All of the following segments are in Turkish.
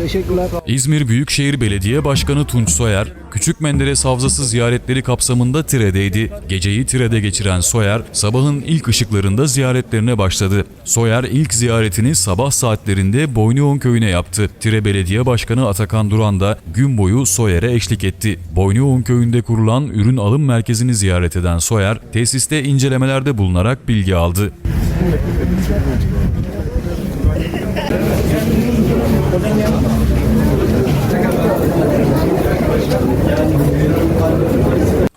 Teşekkürler. İzmir Büyükşehir Belediye Başkanı Tunç Soyer, Küçük Menderes Havzası ziyaretleri kapsamında Tire'deydi. Geceyi Tire'de geçiren Soyer, sabahın ilk ışıklarında ziyaretlerine başladı. Soyer ilk ziyaretini sabah saatlerinde Boynuoğun köyüne yaptı. Tire Belediye Başkanı Atakan Duran da gün boyu Soyer'e eşlik etti. Boynuoğun köyünde kurulan ürün alım merkezini ziyaret eden Soyer, tesiste incelemelerde bulunarak bilgi aldı.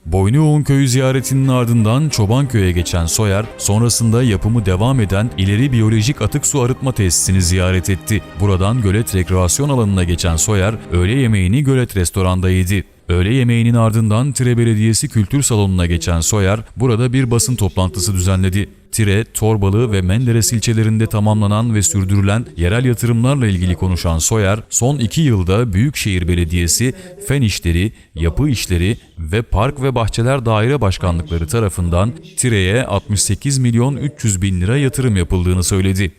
Boynuoğun köyü ziyaretinin ardından Çobanköy'e geçen Soyer, sonrasında yapımı devam eden ileri biyolojik atık su arıtma tesisini ziyaret etti. Buradan gölet rekreasyon alanına geçen Soyer, öğle yemeğini gölet restoranda yedi. Öğle yemeğinin ardından Tire Belediyesi Kültür Salonu'na geçen Soyer, burada bir basın toplantısı düzenledi. Tire, Torbalı ve Menderes ilçelerinde tamamlanan ve sürdürülen yerel yatırımlarla ilgili konuşan Soyer, son iki yılda Büyükşehir Belediyesi, Fen İşleri, Yapı İşleri ve Park ve Bahçeler Daire Başkanlıkları tarafından Tire'ye 68 milyon 300 bin lira yatırım yapıldığını söyledi.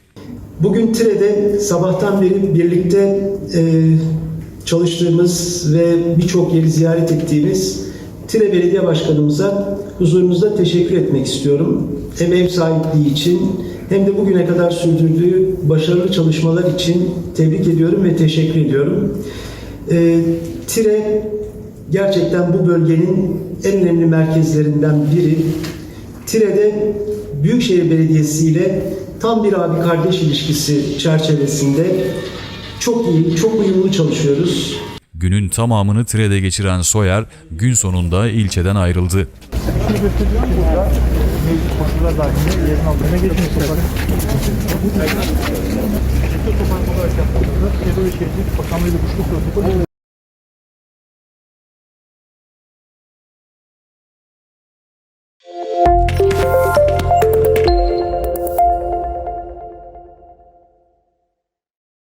Bugün Tire'de sabahtan beri birlikte e, çalıştığımız ve birçok yeri ziyaret ettiğimiz Tire Belediye Başkanımıza huzurunuzda teşekkür etmek istiyorum. Hem ev sahipliği için hem de bugüne kadar sürdürdüğü başarılı çalışmalar için tebrik ediyorum ve teşekkür ediyorum. E, Tire gerçekten bu bölgenin en önemli merkezlerinden biri. Tire'de Büyükşehir Belediyesi ile tam bir abi kardeş ilişkisi çerçevesinde çok iyi, çok uyumlu çalışıyoruz. Günün tamamını Tire'de geçiren Soyer, gün sonunda ilçeden ayrıldı.